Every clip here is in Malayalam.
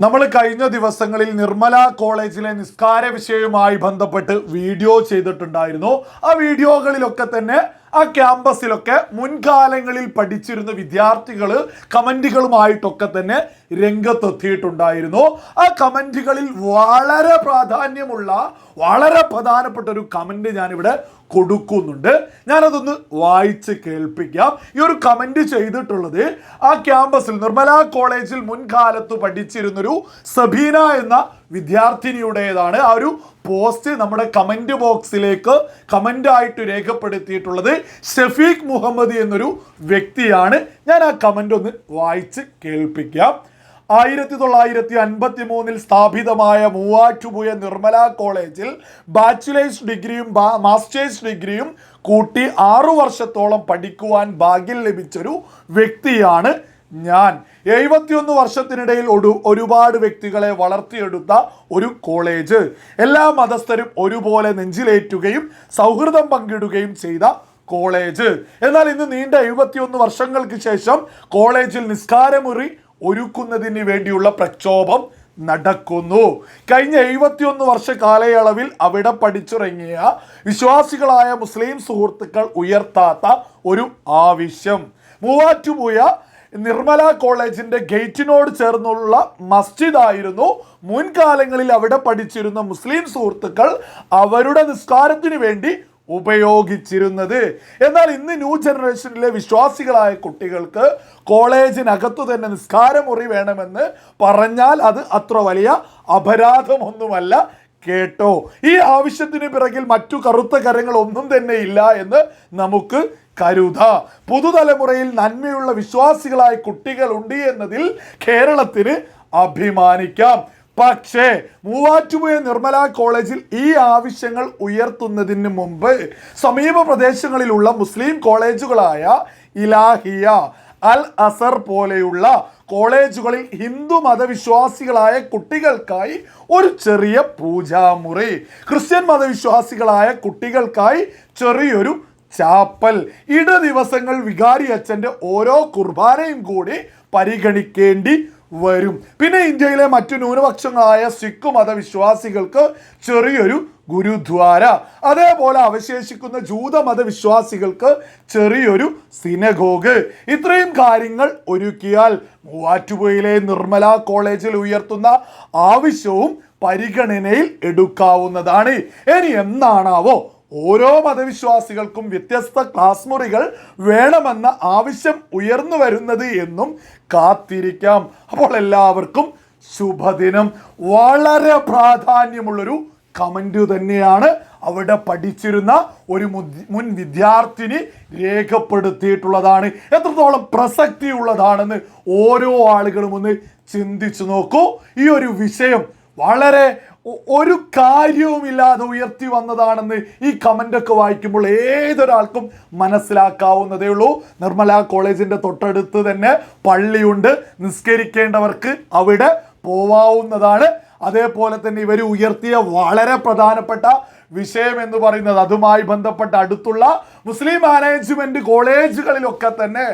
നമ്മൾ കഴിഞ്ഞ ദിവസങ്ങളിൽ നിർമ്മല കോളേജിലെ നിസ്കാര വിഷയവുമായി ബന്ധപ്പെട്ട് വീഡിയോ ചെയ്തിട്ടുണ്ടായിരുന്നു. ആ വീഡിയോകളിലൊക്കെ തന്നെ ആ ക്യാമ്പസിലൊക്കെ മുൻകാലങ്ങളിൽ പഠിച്ചിരുന്ന വിദ്യാർത്ഥികൾ കമന്റുകളുമായിട്ടൊക്കെ തന്നെ രംഗത്തെത്തിയിട്ടുണ്ടായിരുന്നു. ആ കമന്റുകളിൽ വളരെ പ്രാധാന്യമുള്ള വളരെ പ്രധാനപ്പെട്ട ഒരു കമന്റ് ഞാനിവിടെ കൊടുക്കുന്നുണ്ട്. ഞാനതൊന്ന് വായിച്ച് കേൾപ്പിക്കാം. ഈ ഒരു കമന്റ് ചെയ്തിട്ടുള്ളത് ആ ക്യാമ്പസിൽ നിർമ്മല കോളേജിൽ മുൻകാലത്ത് പഠിച്ചിരുന്നൊരു സബീന എന്ന വിദ്യാർത്ഥിനിയുടേതാണ് ആ ഒരു പോസ്റ്റ് നമ്മുടെ കമന്റ് ബോക്സിലേക്ക് കമന്റായിട്ട് രേഖപ്പെടുത്തിയിട്ടുള്ളത്. ഷഫീഖ് മുഹമ്മദ് എന്നൊരു വ്യക്തിയാണ്. ഞാൻ ആ കമന്റ് ഒന്ന് വായിച്ച് കേൾപ്പിക്കാം. ആയിരത്തി തൊള്ളായിരത്തി അൻപത്തി മൂന്നിൽ സ്ഥാപിതമായ മൂവാറ്റുപുഴ നിർമ്മല കോളേജിൽ ബാച്ചുലേഴ്സ് ഡിഗ്രിയും മാസ്റ്റേഴ്സ് ഡിഗ്രിയും കൂട്ടി ആറു വർഷത്തോളം പഠിക്കുവാൻ ഭാഗ്യം ലഭിച്ചൊരു വ്യക്തിയാണ് ഞാൻ. എഴുപത്തിയൊന്ന് വർഷത്തിനിടയിൽ ഒരു ഒരുപാട് വ്യക്തികളെ വളർത്തിയെടുത്ത ഒരു കോളേജ്. എല്ലാ മതസ്ഥരും ഒരുപോലെ നെഞ്ചിലേറ്റുകയും സൗഹൃദം പങ്കിടുകയും ചെയ്ത കോളേജ്. എന്നാൽ ഇന്ന് നീണ്ട എഴുപത്തിയൊന്ന് വർഷങ്ങൾക്ക് ശേഷം കോളേജിൽ നിസ്കാരമുറി ഒരുക്കുന്നതിന് വേണ്ടിയുള്ള പ്രക്ഷോഭം നടക്കുന്നു. കഴിഞ്ഞ എഴുപത്തിയൊന്ന് വർഷ കാലയളവിൽ അവിടെ പഠിച്ചിറങ്ങിയ വിശ്വാസികളായ മുസ്ലിം സുഹൃത്തുക്കൾ ഉയർത്താത്ത ഒരു ആവശ്യം. മൂവാറ്റുപുഴ നിർമ്മല കോളേജിന്റെ ഗേറ്റിനോട് ചേർന്നുള്ള മസ്ജിദ് ആയിരുന്നു മുൻകാലങ്ങളിൽ അവിടെ പഠിച്ചിരുന്ന മുസ്ലിം സുഹൃത്തുക്കൾ അവരുടെ നിസ്കാരത്തിന് വേണ്ടി ഉപയോഗിച്ചിരുന്നത്. എന്നാൽ ഇന്ന് ന്യൂ ജനറേഷനിലെ വിശ്വാസികളായ കുട്ടികൾക്ക് കോളേജിനകത്തു തന്നെ നിസ്കാരമുറി വേണമെന്ന് പറഞ്ഞാൽ അത് അത്ര വലിയ അപരാധമൊന്നുമല്ല കേട്ടോ. ഈ ആവശ്യത്തിന് പിറകിൽ മറ്റു കറുത്ത കരങ്ങൾ ഒന്നും തന്നെ ഇല്ല എന്ന് നമുക്ക് കരുത. പുതുതലമുറയിൽ നന്മയുള്ള വിശ്വാസികളായ കുട്ടികളുണ്ട് എന്നതിൽ കേരളത്തിന് അഭിമാനിക്കാം. പക്ഷേ മൂവാറ്റുപുഴ നിർമ്മല കോളേജിൽ ഈ ആവശ്യങ്ങൾ ഉയർത്തുന്നതിന് മുമ്പ് സമീപ പ്രദേശങ്ങളിലുള്ള മുസ്ലിം കോളേജുകളായ ഇലാഹിയ അൽ അസർ പോലെയുള്ള കോളേജുകളിൽ ഹിന്ദു മതവിശ്വാസികളായ കുട്ടികൾക്കായി ഒരു ചെറിയ പൂജാമുറി ക്രിസ്ത്യൻ മതവിശ്വാസികളായ കുട്ടികൾക്കായി ചെറിയൊരു ചാപ്പൽ. ഇട ദിവസങ്ങൾ വികാരി അച്ഛന്റെ ഓരോ കുർബാനയും കൂടി പരിഗണിക്കേണ്ടി വരും. പിന്നെ ഇന്ത്യയിലെ മറ്റു ന്യൂനപക്ഷങ്ങളായ സിഖ് മതവിശ്വാസികൾക്ക് ചെറിയൊരു ഗുരുദ്വാര. അതേപോലെ അവശേഷിക്കുന്ന ജൂത മതവിശ്വാസികൾക്ക് ചെറിയൊരു സിനഗോഗ്. ഇത്രയും കാര്യങ്ങൾ ഒരുക്കിയാൽ മൂവാറ്റുപുഴയിലെ നിർമ്മല കോളേജിൽ ഉയർത്തുന്ന ആവശ്യവും പരിഗണനയിൽ എടുക്കാവുന്നതാണ്. ഇനി എന്നാണാവോ ഓരോ മതവിശ്വാസികൾക്കും വ്യത്യസ്ത ക്ലാസ് മുറികൾ വേണമെന്ന ആവശ്യം ഉയർന്നു വരുന്നത് എന്നും കാത്തിരിക്കാം. അപ്പോൾ എല്ലാവർക്കും ശുഭദിനം. വളരെ പ്രാധാന്യമുള്ളൊരു കമന്റ് തന്നെയാണ് അവിടെ പഠിച്ചിരുന്ന ഒരു മുൻ വിദ്യാർത്ഥിനി രേഖപ്പെടുത്തിയിട്ടുള്ളതാണ്. എത്രത്തോളം പ്രസക്തിയുള്ളതാണെന്ന് ഓരോ ആളുകളും ഒന്ന് ചിന്തിച്ചു നോക്കൂ. ഈ ഒരു വിഷയം വളരെ ഒരു കാര്യവുമില്ലാതെ ഉയർത്തി വന്നതാണെന്ന് ഈ കമന്റൊക്കെ വായിക്കുമ്പോൾ ഏതൊരാൾക്കും മനസ്സിലാക്കാവുന്നതേ ഉള്ളൂ. നിർമ്മല കോളേജിന്റെ തൊട്ടടുത്ത് തന്നെ പള്ളിയുണ്ട്. നിസ്കരിക്കേണ്ടവർക്ക് അവിടെ പോവാവുന്നതാണ്. അതേപോലെ തന്നെ ഇവർ ഉയർത്തിയ വളരെ പ്രധാനപ്പെട്ട വിഷയം എന്ന് പറയുന്നത് അതുമായി ബന്ധപ്പെട്ട അടുത്തുള്ള മുസ്ലിം മാനേജ്മെന്റ് കോളേജുകളിലൊക്കെ തന്നെ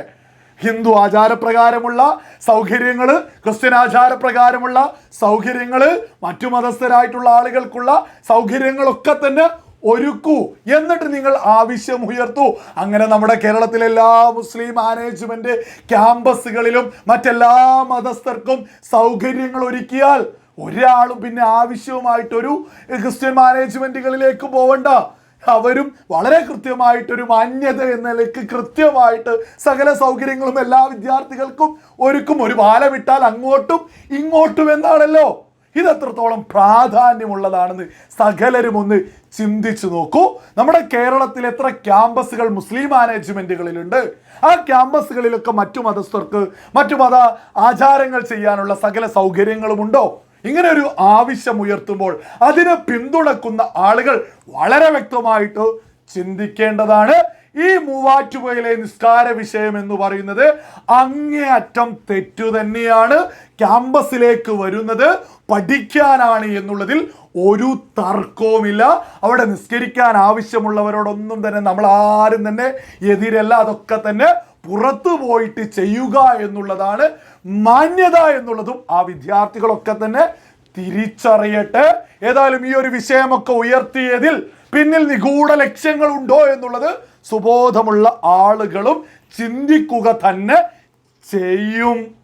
ഹിന്ദു ആചാരപ്രകാരമുള്ള സൗകര്യങ്ങൾ ക്രിസ്ത്യൻ ആചാരപ്രകാരമുള്ള സൗകര്യങ്ങൾ മറ്റു മതസ്ഥരായിട്ടുള്ള ആളുകൾക്കുള്ള സൗകര്യങ്ങളൊക്കെ തന്നെ ഒരുക്കൂ എന്നിട്ട് നിങ്ങൾ ആവശ്യം ഉയർത്തൂ. അങ്ങനെ നമ്മുടെ കേരളത്തിലെ എല്ലാ മുസ്ലിം മാനേജ്മെന്റ് ക്യാമ്പസുകളിലും മറ്റെല്ലാ മതസ്ഥർക്കും സൗകര്യങ്ങൾ ഒരുക്കിയാൽ ഒരാളും പിന്നെ ആവശ്യവുമായിട്ടൊരു ക്രിസ്ത്യൻ മാനേജ്മെന്റുകളിലേക്ക് പോവണ്ട. അവരും വളരെ കൃത്യമായിട്ടൊരു മാന്യത എന്ന നിലയ്ക്ക് കൃത്യമായിട്ട് സകല സൗകര്യങ്ങളും എല്ലാ വിദ്യാർത്ഥികൾക്കും ഒരുക്കും. ഒരു പാലമിട്ടാൽ അങ്ങോട്ടും ഇങ്ങോട്ടും എന്നാണല്ലോ ഇത് പ്രാധാന്യമുള്ളതാണെന്ന് സകലരും ഒന്ന് ചിന്തിച്ചു നോക്കൂ. നമ്മുടെ കേരളത്തിൽ എത്ര ക്യാമ്പസുകൾ മുസ്ലിം മാനേജ്മെന്റുകളിലുണ്ട്? ആ ക്യാമ്പസുകളിലൊക്കെ മറ്റു മതസ്ഥർക്ക് മറ്റു മത ആചാരങ്ങൾ ചെയ്യാനുള്ള സകല സൗകര്യങ്ങളുമുണ്ടോ? ഇങ്ങനെ ഒരു ആവശ്യം ഉയർത്തുമ്പോൾ അതിനെ പിന്തുണക്കുന്ന ആളുകൾ വളരെ വ്യക്തമായിട്ട് ചിന്തിക്കേണ്ടതാണ്. ഈ മൂവാറ്റുപുഴയിലെ നിസ്കാര വിഷയം എന്ന് പറയുന്നത് അങ്ങേയറ്റം തെറ്റു തന്നെയാണ്. ക്യാമ്പസിലേക്ക് വരുന്നത് പഠിക്കാനാണ് എന്നുള്ളതിൽ ഒരു തർക്കവുമില്ല. അവിടെ നിസ്കരിക്കാൻ ആവശ്യമുള്ളവരോടൊന്നും തന്നെ നമ്മൾ ആരും തന്നെ എതിരല്ല. അതൊക്കെ തന്നെ പുറത്തു പോയിട്ട് ചെയ്യുക എന്നുള്ളതാണ് മാന്യത എന്നുള്ളതും ആ വിദ്യാർത്ഥികളൊക്കെ തന്നെ തിരിച്ചറിയട്ടെ. ഏതായാലും ഈ ഒരു വിഷയമൊക്കെ ഉയർത്തിയതിൽ പിന്നിൽ നിഗൂഢ ലക്ഷ്യങ്ങൾ ഉണ്ടോ എന്നുള്ളത് സുബോധമുള്ള ആളുകളും ചിന്തിക്കുക തന്നെ ചെയ്യും.